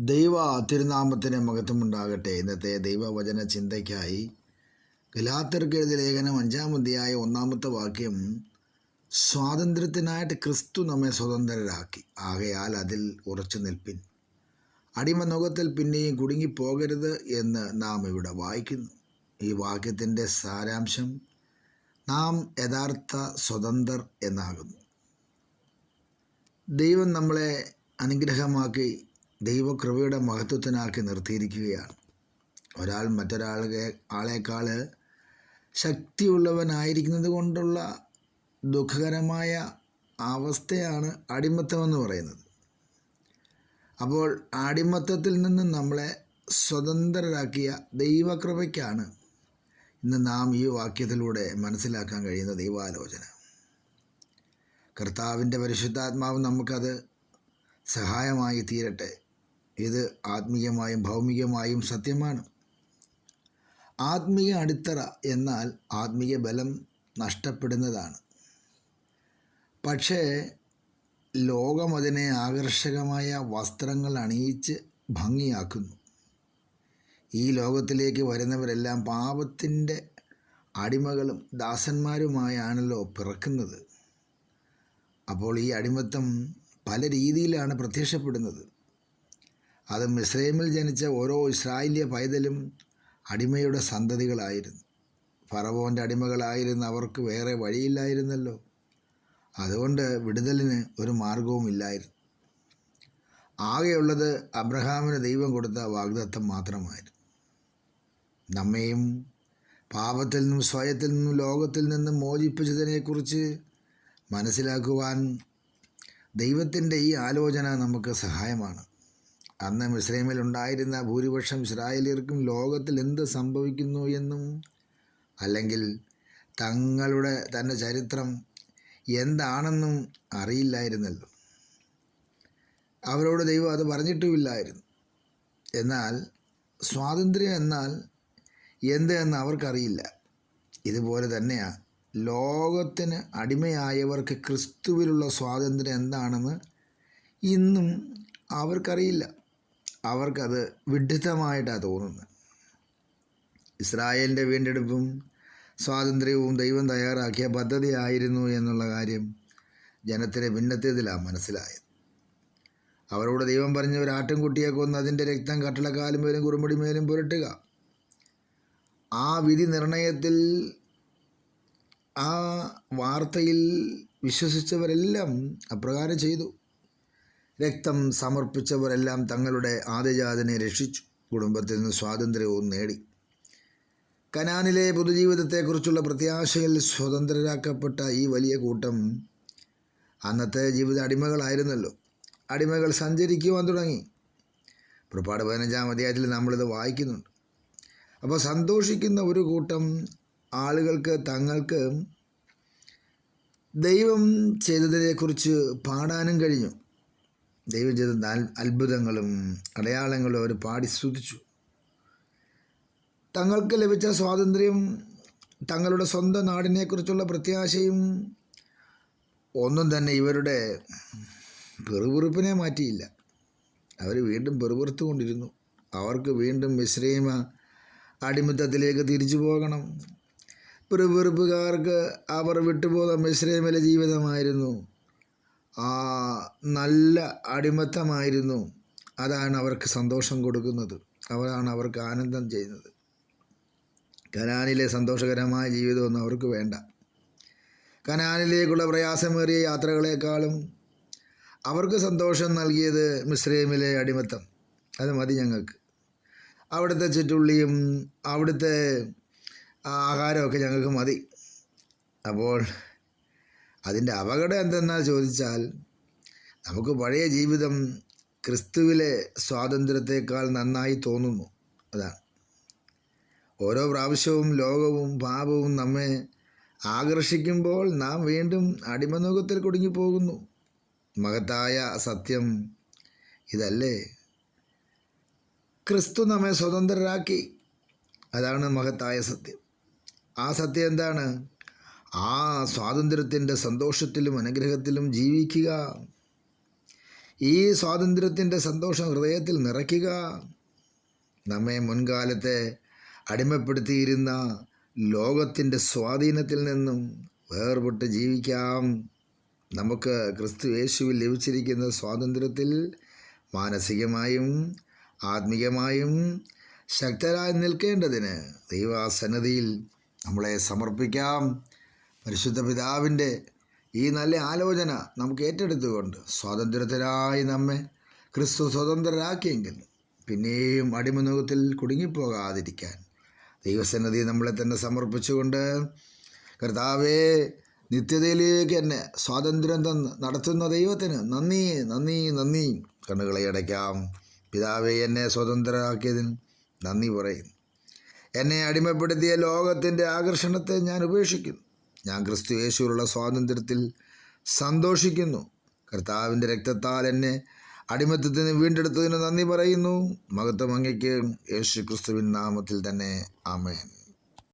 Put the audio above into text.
ദൈവ തിരുനാമത്തിന് മഹത്വമുണ്ടാകട്ടെ. ഇന്നത്തെ ദൈവവചന ചിന്തയ്ക്കായി ഗലാത്തർക്ക് എഴുതിയ ലേഖനം അഞ്ചാം അധ്യായ ഒന്നാമത്തെ വാക്യം സ്വാതന്ത്ര്യത്തിനായിട്ട് ക്രിസ്തു നമ്മെ സ്വതന്ത്രരാക്കി. ആകയാൽ അതിൽ ഉറച്ചു നിൽപ്പിൻ. അടിമനുഖത്തിൽ പിന്നെയും കുടുങ്ങിപ്പോകരുത് എന്ന് നാം ഇവിടെ വായിക്കുന്നു. ഈ വാക്യത്തിന്റെ സാരാംശം നാം യഥാർത്ഥ സ്വതന്ത്രർ എന്നാകുന്നു. ദൈവം നമ്മളെ അനുഗ്രഹമാക്കി ദൈവകൃപയുടെ മഹത്വത്തിനാക്കി നിർത്തിയിരിക്കുകയാണ്. ഒരാൾ മറ്റൊരാളെ ആളേക്കാൾ ശക്തിയുള്ളവനായിരിക്കുന്നത് കൊണ്ടുള്ള ദുഃഖകരമായ അവസ്ഥയാണ് അടിമത്തമെന്ന് പറയുന്നത്. അപ്പോൾ അടിമത്തത്തിൽ നിന്ന് നമ്മളെ സ്വതന്ത്രരാക്കിയ ദൈവകൃപയ്ക്കാണ് ഇന്ന് നാം ഈ വാക്യത്തിലൂടെ മനസ്സിലാക്കാൻ കഴിയുന്ന ദൈവാലോചന കർത്താവിന്റെ പരിശുദ്ധാത്മാവ് നമുക്കത് സഹായമായി തീരട്ടെ. ഇത് ആത്മീയമായും ഭൗമികമായും സത്യമാണ്. ആത്മീയ അടിത്തറ എന്നാൽ ആത്മീയ ബലം നഷ്ടപ്പെടുന്നതാണ്. പക്ഷേ ലോകം അതിനെ ആകർഷകമായ വസ്ത്രങ്ങൾ അണിയിച്ച് ഭംഗിയാക്കുന്നു. ഈ ലോകത്തിലേക്ക് വരുന്നവരെല്ലാം പാപത്തിന്റെ അടിമകളും ദാസന്മാരുമായാണല്ലോ പിറക്കുന്നത്. അപ്പോൾ ഈ അടിമത്തം പല രീതിയിലാണ് പ്രത്യക്ഷപ്പെടുന്നത്. അത് മിസ്രൈമിൽ ജനിച്ച ഓരോ ഇസ്രായേലിയ പൈതലും അടിമയുടെ സന്തതികളായിരുന്നു. ഫറവോന്റെ അടിമകളായിരുന്ന അവർക്ക് വേറെ വഴിയില്ലായിരുന്നല്ലോ. അതുകൊണ്ട് വിടുതലിന് ഒരു മാർഗവും ഇല്ലായിരുന്നു. ആകെയുള്ളത് അബ്രഹാമിന് ദൈവം കൊടുത്ത വാഗ്ദത്തം മാത്രമായിരുന്നു. നമ്മയും പാപത്തിൽ നിന്നും സ്വയത്തിൽ നിന്നും ലോകത്തിൽ നിന്നും മോചിപ്പിച്ചതിനെക്കുറിച്ച് മനസ്സിലാക്കുവാൻ ദൈവത്തിന്റെ ഈ ആലോചന നമുക്ക് സഹായമാണ്. അന്ന് മിസ്രൈമിൽ ഉണ്ടായിരുന്ന ഭൂരിപക്ഷം ഇസ്രായേലിയർക്കും ലോകത്തിൽ എന്ത് സംഭവിക്കുന്നു എന്നും അല്ലെങ്കിൽ തങ്ങളുടെ തന്നെ ചരിത്രം എന്താണെന്നും അറിയില്ലായിരുന്നല്ലോ. അവരോട് ദൈവം അത് പറഞ്ഞിട്ടുമില്ലായിരുന്നു. എന്നാൽ സ്വാതന്ത്ര്യം എന്നാൽ എന്ത് എന്ന് അവർക്കറിയില്ല. ഇതുപോലെ തന്നെയാണ് ലോകത്തിന് അടിമയായവർക്ക് ക്രിസ്തുവിലുള്ള സ്വാതന്ത്ര്യം എന്താണെന്ന് ഇന്നും അവർക്കറിയില്ല. അവർക്കത് വിഡ്ഢിത്തമായിട്ടാണ് തോന്നുന്നത്. ഇസ്രായേലിന്റെ വീണ്ടെടുപ്പും സ്വാതന്ത്ര്യവും ദൈവം തയ്യാറാക്കിയ പദ്ധതിയായിരുന്നു എന്നുള്ള കാര്യം ജനത്തിന് ഭിന്നത്തിയതിലാണ് മനസ്സിലായത്. അവരോട് ദൈവം പറഞ്ഞ ഒരു ആട്ടിൻകുട്ടിയെ കൊന്ന് അതിന്റെ രക്തം കട്ടളക്കാലും മേലും കുറുമ്പടി മേലും പുരട്ടുക. ആ വിധി നിർണയത്തിൽ ആ വാർത്തയിൽ വിശ്വസിച്ചവരെല്ലാം അപ്രകാരം ചെയ്തു. രക്തം സമർപ്പിച്ചവരെല്ലാം തങ്ങളുടെ ആദ്യജാതനെ രക്ഷിച്ചു. കുടുംബത്തിൽ നിന്ന് സ്വാതന്ത്ര്യവും നേടി. കനാനിലെ പൊതുജീവിതത്തെക്കുറിച്ചുള്ള പ്രത്യാശയിൽ സ്വതന്ത്രരാക്കപ്പെട്ട ഈ വലിയ കൂട്ടം അന്നത്തെ ജീവിത അടിമകളായിരുന്നല്ലോ. അടിമകൾ സഞ്ചരിക്കുവാൻ തുടങ്ങി. പുറപ്പാട് പതിനഞ്ചാം അധ്യായത്തിൽ നമ്മളിത് വായിക്കുന്നുണ്ട്. അപ്പോൾ സന്തോഷിക്കുന്ന ഒരു കൂട്ടം ആളുകൾക്ക് തങ്ങൾക്ക് ദൈവം ചെയ്തതിനെക്കുറിച്ച് പാടാനും കഴിഞ്ഞു. ദൈവം ചെയ്ത അത്ഭുതങ്ങളും അടയാളങ്ങളും അവർ പാടി സ്തുതിച്ചു. തങ്ങൾക്ക് ലഭിച്ച സ്വാതന്ത്ര്യം തങ്ങളുടെ സ്വന്തം നാടിനെക്കുറിച്ചുള്ള പ്രത്യാശയും ഒന്നും തന്നെ ഇവരുടെ പെറുപെറുപ്പിനെ മാറ്റിയില്ല. അവർ വീണ്ടും പെറുപെറുത്തു കൊണ്ടിരുന്നു അവർക്ക് വീണ്ടും മിശ്രീമ അടിമത്തത്തിലേക്ക് തിരിച്ചു പോകണം. പെറുപെറുപ്പുകാർക്ക് അവർ വിട്ടുപോകുന്ന മിശ്രീമിലെ ജീവിതമായിരുന്നു. നല്ല അടിമത്തമായിരുന്നു. അതാണ് അവർക്ക് സന്തോഷം കൊടുക്കുന്നത്. അവരാണ് അവർക്ക് ആനന്ദം ചെയ്യുന്നത്. കനാനിലെ സന്തോഷകരമായ ജീവിതമൊന്നും അവർക്ക് വേണ്ട. കനാനിലേക്കുള്ള പ്രയാസമേറിയ യാത്രകളെക്കാളും അവർക്ക് സന്തോഷം നൽകിയത് മിശ്രീമിലെ അടിമത്തം. അത് മതി ഞങ്ങൾക്ക്. അവിടുത്തെ ചുറ്റുള്ളിയും അവിടുത്തെ ആഹാരമൊക്കെ ഞങ്ങൾക്ക് മതി. അപ്പോൾ അതിന്റെ അപകടം എന്തെന്നാൽ ചോദിച്ചാൽ നമുക്ക് പഴയ ജീവിതം ക്രിസ്തുവിലെ സ്വാതന്ത്ര്യത്തെക്കാൾ നന്നായി തോന്നുന്നു. അതാണ്. ഓരോ പ്രാവശ്യവും ലോകവും പാപവും നമ്മെ ആകർഷിക്കുമ്പോൾ നാം വീണ്ടും അടിമനുഖത്തിൽ കുടുങ്ങിപ്പോകുന്നു. മഹത്തായ സത്യം ഇതല്ലേ? ക്രിസ്തു നമ്മെ സ്വതന്ത്രരാക്കി. അതാണ് മഹത്തായ സത്യം. ആ സത്യം എന്താണ്? ആ സ്വാതന്ത്ര്യത്തിന്റെ സന്തോഷത്തിലും അനുഗ്രഹത്തിലും ജീവിക്കുക. ഈ സ്വാതന്ത്ര്യത്തിന്റെ സന്തോഷം ഹൃദയത്തിൽ നിറയ്ക്കുക. നമ്മെ മുൻകാലത്തെ അടിമപ്പെടുത്തിയിരുന്ന ലോകത്തിന്റെ സ്വാധീനത്തിൽ നിന്നും വേർപെട്ട് ജീവിക്കാം. നമുക്ക് ക്രിസ്തു യേശുവിൽ ലഭിച്ചിരിക്കുന്ന സ്വാതന്ത്ര്യത്തിൽ മാനസികമായും ആത്മീയമായും ശക്തരായി നിൽക്കേണ്ടതിന് ദൈവാസന്നതിയിൽ നമ്മളെ സമർപ്പിക്കാം. പരിശുദ്ധ പിതാവിന്റെ ഈ നല്ല ആലോചന നമുക്ക് ഏറ്റെടുത്തുകൊണ്ട് സ്വാതന്ത്ര്യത്തിനായി നമ്മെ ക്രിസ്തു സ്വതന്ത്രരാക്കിയെങ്കിൽ പിന്നെയും അടിമനുഖത്തിൽ കുടുങ്ങിപ്പോകാതിരിക്കാൻ ദൈവസന്നതി നമ്മളെ തന്നെ സമർപ്പിച്ചുകൊണ്ട് കർത്താവേ നിത്യതയിലേക്ക് എന്നെ സ്വാതന്ത്ര്യം തന്ന് നടത്തുന്ന ദൈവത്തിന് നന്ദി നന്ദി നന്ദി. കണ്ണുകളെ അടയ്ക്കാം. പിതാവേ എന്നെ സ്വതന്ത്രരാക്കിയതിന് നന്ദി പറയും എന്നെ അടിമപ്പെടുത്തിയ ലോകത്തിന്റെ ആകർഷണത്തെ ഞാൻ ഉപേക്ഷിക്കുന്നു. ഞാൻ ക്രിസ്തു യേശുവിലുള്ള സ്വാതന്ത്ര്യത്തിൽ സന്തോഷിക്കുന്നു. കർത്താവിന്റെ രക്തത്താൽ എന്നെ അടിമത്തത്തിന് വീണ്ടെടുത്തതിന് നന്ദി പറയുന്നു. മഹത്വം അങ്ങയ്ക്ക് യേശു ക്രിസ്തുവിൻ നാമത്തിൽ തന്നെ. ആമേൻ.